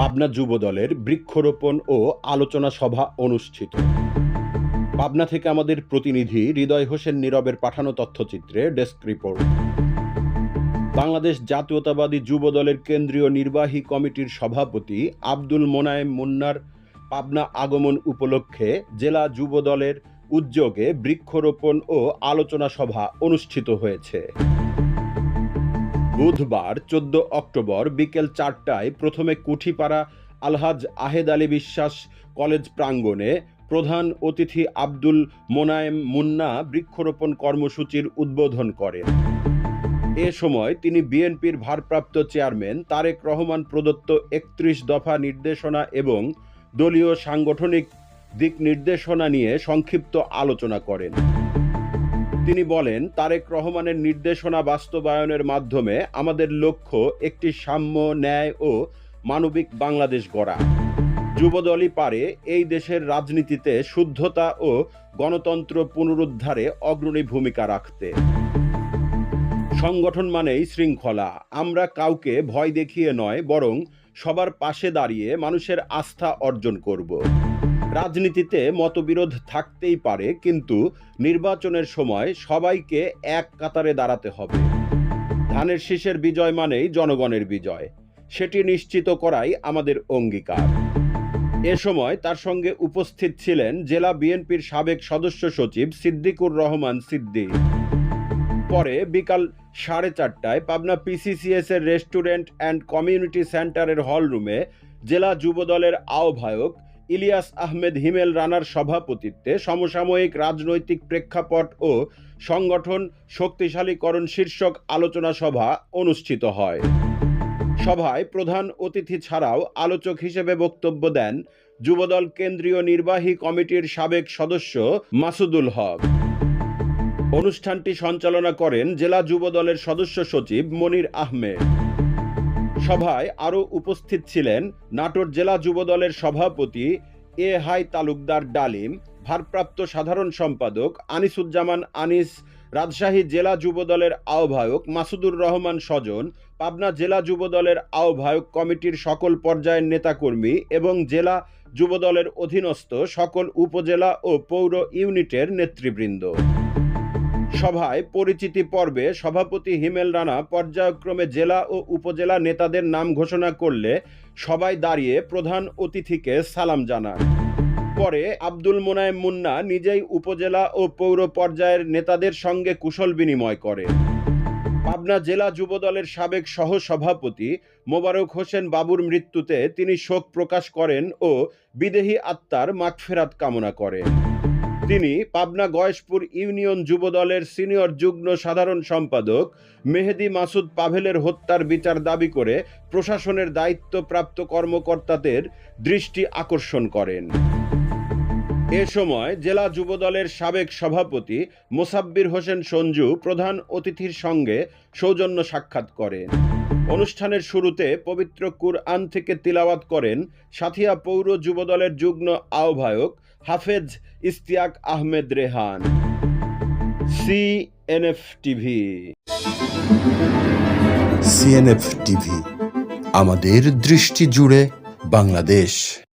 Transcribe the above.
পাবনা যুব দলের বৃক্ষরোপণ ও আলোচনা সভা অনুষ্ঠিত। পাবনা থেকে আমাদের প্রতিনিধি হৃদয় হোসেন নীরবের পাঠানো তথ্যচিত্রে ডেস্ক রিপোর্ট। বাংলাদেশ জাতীয়তাবাদী যুব দলের কেন্দ্রীয় নির্বাহী কমিটির সভাপতি আব্দুল মোনায়েম মুন্নার পাবনা আগমন উপলক্ষে জেলা যুব দলের উদ্যোগে বৃক্ষরোপণ ও আলোচনা সভা অনুষ্ঠিত হয়েছে। বুধবার, চোদ্দ অক্টোবর বিকেল চারটায় প্রথমে কুঠিপাড়া আলহাজ আহেদ আলী বিশ্বাস কলেজ প্রাঙ্গণে প্রধান অতিথি আব্দুল মোনায়েম মুন্না বৃক্ষরোপণ কর্মসূচির উদ্বোধন করেন। এ সময় তিনি বিএনপির ভারপ্রাপ্ত চেয়ারম্যান তারেক রহমান প্রদত্ত একত্রিশ দফা নির্দেশনা এবং দলীয় সাংগঠনিক দিক নির্দেশনা নিয়ে সংক্ষিপ্ত আলোচনা করেন। তিনি বলেন, তারেক রহমানের নির্দেশনা বাস্তবায়নের মাধ্যমে আমাদের লক্ষ্য একটি সাম্য ন্যায় ও মানবিক বাংলাদেশ গড়া। যুবদলই পারে এই দেশের রাজনীতিতে শুদ্ধতা ও গণতন্ত্র পুনরুদ্ধারে অগ্রণী ভূমিকা রাখতে। সংগঠন মানেই শৃঙ্খলা। আমরা কাউকে ভয় দেখিয়ে নয়, বরং সবার পাশে দাঁড়িয়ে মানুষের আস্থা অর্জন করব। রাজনীতিতে মতবিরোধ থাকতেই পারে, কিন্তু নির্বাচনের সময় সবাইকে এক কাতারে দাঁড়াতে হবে। ধানের শীষের বিজয় মানেই জনগণের বিজয়। সেটি নিশ্চিত করাই আমাদের অঙ্গীকার। এ সময় তার সঙ্গে উপস্থিত ছিলেন জেলা বিএনপির সাবেক সদস্য সচিব সিদ্দিকুর রহমান সিদ্দিক পরে বিকাল সাড়ে চারটায় পাবনা পিসিসিএস এর রেস্টুরেন্ট অ্যান্ড কমিউনিটি সেন্টারের হলরুমে জেলা যুবদলের আহ্বায়ক ইলিয়াস আহমেদ হিমেল রানার সভাপতিত্বে সমসাময়িক রাজনৈতিক প্রেক্ষাপট ও সংগঠন শক্তিশালীকরণ শীর্ষক আলোচনা সভা অনুষ্ঠিত হয়। সভায় প্রধান অতিথি ছাড়াও আলোচক হিসেবে বক্তব্য দেন যুবদল কেন্দ্রীয় নির্বাহী কমিটির সাবেক সদস্য মাসুদুল হক। অনুষ্ঠানটি সঞ্চালনা করেন জেলা যুবদলের সদস্য সচিব মনির আহমেদ। সভায় আরও উপস্থিত ছিলেন নাটোর জেলা যুবদলের সভাপতি এ হাই তালুকদার ডালিম, ভারপ্রাপ্ত সাধারণ সম্পাদক আনিসুজ্জামান আনিস, রাজশাহী জেলা যুবদলের আহ্বায়ক মাসুদুর রহমান স্বজন, পাবনা জেলা যুবদলের আহ্বায়ক কমিটির সকল পর্যায়ের নেতাকর্মী এবং জেলা যুবদলের অধীনস্থ সকল উপজেলা ও পৌর ইউনিটের নেতৃবৃন্দ। সভায় পরিচিতি পর্বে সভাপতি হিমেল রানা পর্যায়ক্রমে জেলা ও উপজেলা নেতাদের নাম ঘোষণা করলে সবাই দাঁড়িয়ে প্রধান অতিথিকে সালাম জানান। পরে আব্দুল মোনায়েম মুন্না নিজেই উপজেলা ও পৌর পর্যায়ের নেতাদের সঙ্গে কুশল বিনিময় করে। পাবনা জেলা যুবদলের সাবেক সহ সভাপতি মোবারক হোসেন বাবুর মৃত্যুতে তিনি শোক প্রকাশ করেন ও বিদেহী আত্মার মাগফেরাত কামনা করেন তিনি পাবনা গয়েশপুর ইউনিয়ন যুব দলের সিনিয়র যুগ্ম সাধারণ সম্পাদক মেহেদি মাসুদ পাভেলের হত্যার বিচার দাবি করে প্রশাসনের দায়িত্বপ্রাপ্ত কর্মকর্তাদের দৃষ্টি আকর্ষণ করেন। এ সময় জেলা যুব দলের সাবেক সভাপতি মোসাব্বির হোসেন সঞ্জু প্রধান অতিথির সঙ্গে সৌজন্য সাক্ষাৎ করেন। অনুষ্ঠানের শুরুতে পবিত্র কুরআন থেকে তিলাওয়াত করেন সাথিয়া পৌর যুবদলের যুগ্ম আহ্বায়ক Hafez Istiak Ahmed Rehan CNF TV CNF TV আমাদের দৃষ্টি জুড়ে বাংলাদেশ।